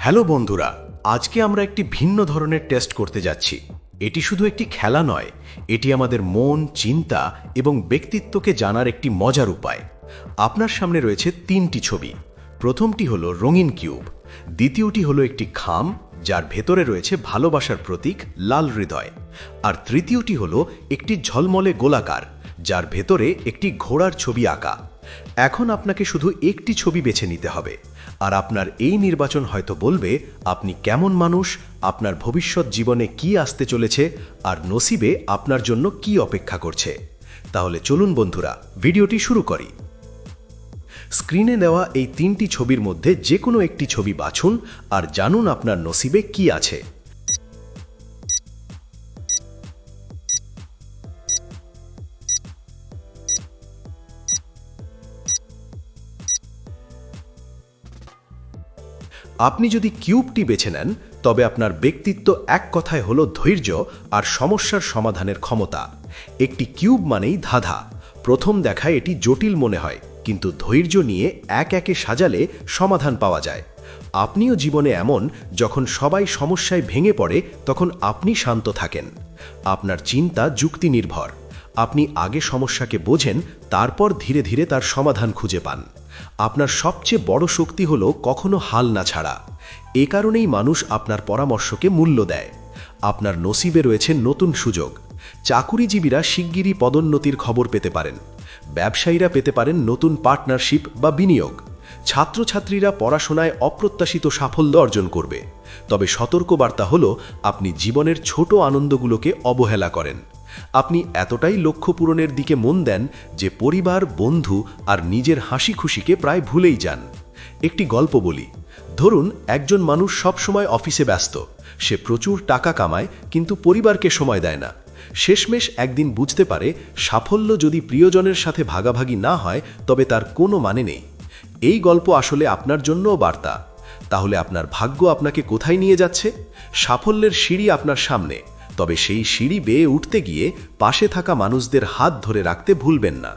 Hello বন্ধুরা, আজকে আমরা একটি ভিন্ন ধরনের টেস্ট করতে যাচ্ছি। এটি শুধু একটি খেলা নয়, এটি আমাদের মন, চিন্তা এবং ব্যক্তিত্বকে জানার একটি মজার উপায়। আপনার সামনে রয়েছে তিনটি ছবি। প্রথমটি হলো রঙিন কিউব, দ্বিতীয়টি হলো একটি খাম, যার ভেতরে রয়েছে ভালোবাসার প্রতীক, লাল হৃদয়। আর তৃতীয়টি হলো একটি ঝলমলে গোলাকার, যার ভেতরে একটি ঘোড়ার ছবি আঁকা। এখন আপনাকে শুধু একটি ছবি বেছে নিতে হবে। আর আপনার এই নির্বাচন হয়তো বলবে, আপনি কেমন মানুষ, আপনার ভবিষ্যৎ জীবনে কি আসতে চলেছে, আর নসিবে আপনার জন্য কি অপেক্ষা করছে। তাহলে চলুন বন্ধুরা, ভিডিওটি শুরু করি। স্ক্রিনে দেওয়া এই তিনটি ছবির মধ্যে যে কোনো একটি ছবি বাছুন, আর জানুন আপনার নসিবে কি আছে। আপনি যদি কিউবটি বেছে নেন, তবে আপনার ব্যক্তিত্ব এক কথায় হলো ধৈর্য আর সমস্যার সমাধানের ক্ষমতা। একটি কিউব মানেই ধাঁধা। প্রথম দেখায় এটি জটিল মনে হয়, কিন্তু ধৈর্য নিয়ে এক একে সাজালে সমাধান পাওয়া যায়। আপনিও জীবনে এমন, যখন সবাই সমস্যায় ভেঙে পড়ে, তখন আপনি শান্ত থাকেন। আপনার চিন্তা যুক্তি নির্ভর আপনি আগে সমস্যাকে বোঝেন, তারপর ধীরে ধীরে তার সমাধান খুঁজে পান। আপনার সবচেয়ে বড় শক্তি হল কখনো হাল না ছাড়া। এ কারণেই মানুষ আপনার পরামর্শকে মূল্য দেয়। আপনার নসিবে রয়েছে নতুন সুযোগ। চাকুরিজীবীরা শিগগিরই পদোন্নতির খবর পেতে পারেন। ব্যবসায়ীরা পেতে পারেন নতুন পার্টনারশিপ বা বিনিয়োগ। ছাত্রছাত্রীরা পড়াশোনায় অপ্রত্যাশিত সাফল্য অর্জন করবে। তবে সতর্কবার্তা হল, আপনি জীবনের ছোট আনন্দগুলোকে অবহেলা করেন। আপনি এতটাই লক্ষ্য পূরণের দিকে মন দেন যে পরিবার, বন্ধু আর নিজের হাসি খুশিকে প্রায় ভুলেই যান। একটি গল্প বলি। ধরুন, একজন মানুষ সব সময় অফিসে ব্যস্ত। সে প্রচুর টাকা কামায়, কিন্তু পরিবারকে সময় দেয় না। শেষমেশ একদিন বুঝতে পারে, সাফল্য যদি প্রিয়জনের সাথে ভাগাভাগি না হয়, তবে তার কোনো মানে নেই। এই গল্প আসলে আপনার জন্যও বার্তা। তাহলে আপনার ভাগ্য আপনাকে কোথায় নিয়ে যাচ্ছে? সাফল্যের সিঁড়ি আপনার সামনে। তবে সেই সিঁড়ি বেয়ে উঠতে গিয়ে পাশে থাকা মানুষদের হাত ধরে রাখতে ভুলবেন না।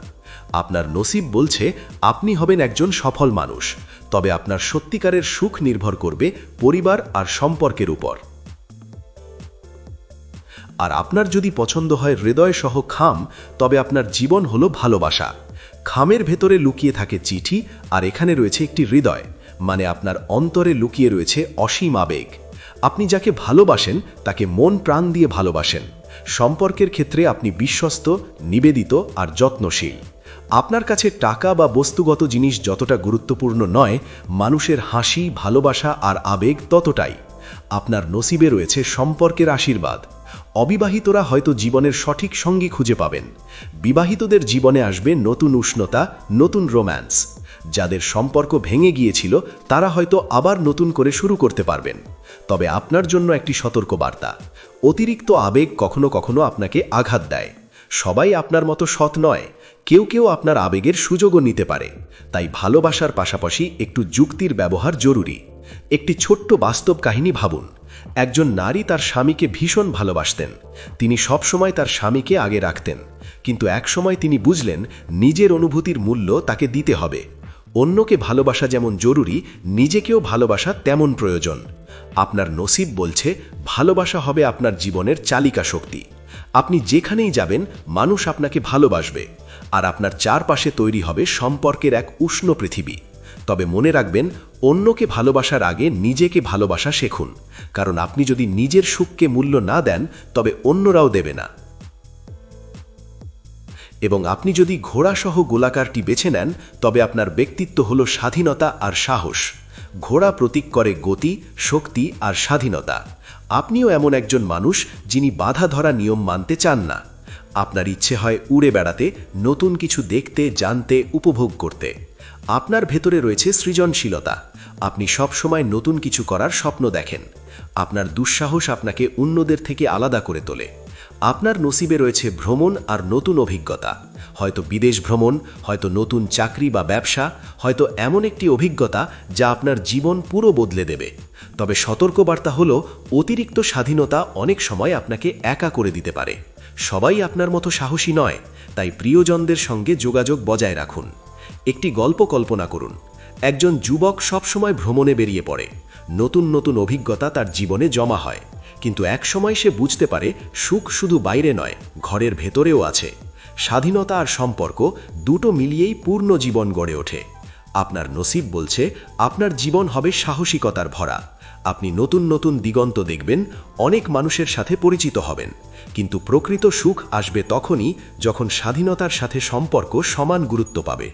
আপনার নসিব বলছে, আপনি হবেন একজন সফল মানুষ। তবে আপনার সত্যিকারের সুখ নির্ভর করবে পরিবার আর সম্পর্কের উপর। আর আপনার যদি পছন্দ হয় হৃদয় সহ খাম, তবে আপনার জীবন হলো ভালোবাসা। খামের ভেতরে লুকিয়ে থাকে চিঠি, আর এখানে রয়েছে একটি হৃদয়। মানে আপনার অন্তরে লুকিয়ে রয়েছে অসীম আবেগ। আপনি যাকে ভালোবাসেন, তাকে মন প্রাণ দিয়ে ভালোবাসেন। সম্পর্কের ক্ষেত্রে আপনি বিশ্বস্ত, নিবেদিত আর যত্নশীল। আপনার কাছে টাকা বা বস্তুগত জিনিস যতটা গুরুত্বপূর্ণ নয়, মানুষের হাসি, ভালোবাসা আর আবেগ ততটাই। আপনার নসিবে রয়েছে সম্পর্কের আশীর্বাদ। অবিবাহিতরা হয়তো জীবনের সঠিক সঙ্গী খুঁজে পাবেন। বিবাহিতদের জীবনে আসবে নতুন উষ্ণতা, নতুন রোম্যান্স। যাদের সম্পর্ক ভেঙে গিয়েছিল, তারা হয়তো আবার নতুন করে শুরু করতে পারবেন। তবে আপনার জন্য একটি সতর্ক বার্তা অতিরিক্ত আবেগ কখনো কখনো আপনাকে আঘাত দেয়। সবাই আপনার মতো সৎ নয়। কেউ কেউ আপনার আবেগের সুযোগও নিতে পারে। তাই ভালোবাসার পাশাপাশি একটু যুক্তির ব্যবহার জরুরি। একটি ছোট্ট বাস্তব কাহিনী ভাবুন। একজন নারী তার স্বামীকে ভীষণ ভালোবাসতেন। তিনি সবসময় তার স্বামীকে আগে রাখতেন। কিন্তু একসময় তিনি বুঝলেন, নিজের অনুভূতির মূল্য তাকে দিতে হবে। অন্যকে ভালোবাসা যেমন জরুরি, নিজেকেও ভালোবাসা তেমন প্রয়োজন। আপনার নসিব বলছে, ভালোবাসা হবে আপনার জীবনের চালিকা শক্তি। আপনি যেখানেই যাবেন, মানুষ আপনাকে ভালোবাসবে। আর আপনার চারপাশে তৈরি হবে সম্পর্কের এক উষ্ণ পৃথিবী। তবে মনে রাখবেন, অন্যকে ভালোবাসার আগে নিজেকে ভালোবাসা শেখুন। কারণ আপনি যদি নিজের সুখকে মূল্য না দেন, তবে অন্যরাও দেবে না। এবং আপনি যদি ঘোড়াসহ গোলাকারটি বেছে নেন, তবে আপনার ব্যক্তিত্ব হল স্বাধীনতা আর সাহস। ঘোড়া প্রতীক করে গতি, শক্তি আর স্বাধীনতা। আপনিও এমন একজন মানুষ যিনি বাধা ধরা নিয়ম মানতে চান না। আপনার ইচ্ছে হয় উড়ে বেড়াতে, নতুন কিছু দেখতে, জানতে, উপভোগ করতে। আপনার ভেতরে রয়েছে সৃজনশীলতা। আপনি সব সময় নতুন কিছু করার স্বপ্ন দেখেন। আপনার দুঃসাহস আপনাকে অন্যদের থেকে আলাদা করে তোলে। আপনার নসিবে রয়েছে ভ্রমণ আর নতুন অভিজ্ঞতা। হয়তো বিদেশ ভ্রমণ, হয়তো নতুন চাকরি বা ব্যবসা, হয়তো এমন একটি অভিজ্ঞতা যা আপনার জীবন পুরো বদলে দেবে। তবে সতর্কবার্তা হল, অতিরিক্ত স্বাধীনতা অনেক সময় আপনাকে একা করে দিতে পারে। সবাই আপনার মতো সাহসী নয়, তাই প্রিয়জনদের সঙ্গে যোগাযোগ বজায় রাখুন। একটি গল্প কল্পনা করুন। একজন যুবক সবসময় ভ্রমণে বেরিয়ে পড়ে। নতুন নতুন অভিজ্ঞতা তার জীবনে জমা হয়। কিন্তু একসময় সে বুঝতে পারে সুখ শুধু বাইরে নয়, ঘরের ভেতরেও আছে। স্বাধীনতা আর সম্পর্ক দুটো মিলিয়েই পূর্ণ জীবন গড়ে ওঠে। আপনার নসিব বলছে, আপনার জীবন হবে সাহসিকতার ভরা। আপনি নতুন নতুন দিগন্ত দেখবেন, অনেক মানুষের সাথে পরিচিত হবেন। কিন্তু প্রকৃত সুখ আসবে তখনই যখন স্বাধীনতার সাথে সম্পর্ক সমান গুরুত্ব পাবে।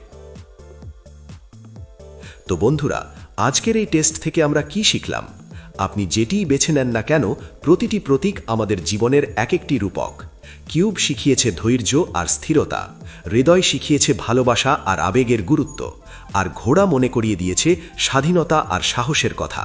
তো বন্ধুরা, আজকের এই টেস্ট থেকে আমরা কি শিখলাম? আপনি যেটিই বেছে নেন না কেন, প্রতিটি প্রতীক আমাদের জীবনের এক একটি রূপক। কিউব শিখিয়েছে ধৈর্য আর স্থিরতা, হৃদয় শিখিয়েছে ভালোবাসা আর আবেগের গুরুত্ব, আর ঘোড়া মনে করিয়ে দিয়েছে স্বাধীনতা আর সাহসের কথা।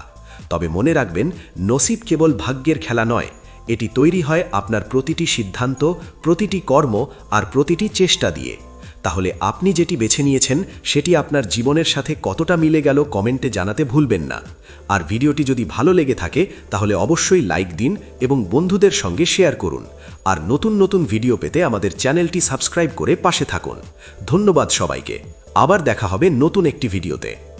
তবে মনে রাখবেন, নসিব কেবল ভাগ্যের খেলা নয়, এটি তৈরি হয় আপনার প্রতিটি সিদ্ধান্ত, প্রতিটি কর্ম আর প্রতিটি চেষ্টা দিয়ে। তাহলে আপনি যেটি বেছে নিয়েছেন, সেটি আপনার জীবনের সাথে কতটা মিলে গেল কমেন্টে জানাতে ভুলবেন না। আর ভিডিওটি যদি ভালো লেগে থাকে, তাহলে অবশ্যই লাইক দিন এবং বন্ধুদের সঙ্গে শেয়ার করুন। আর নতুন নতুন ভিডিও পেতে আমাদের চ্যানেলটি সাবস্ক্রাইব করে পাশে থাকুন। ধন্যবাদ সবাইকে। আবার দেখা হবে নতুন একটি ভিডিওতে।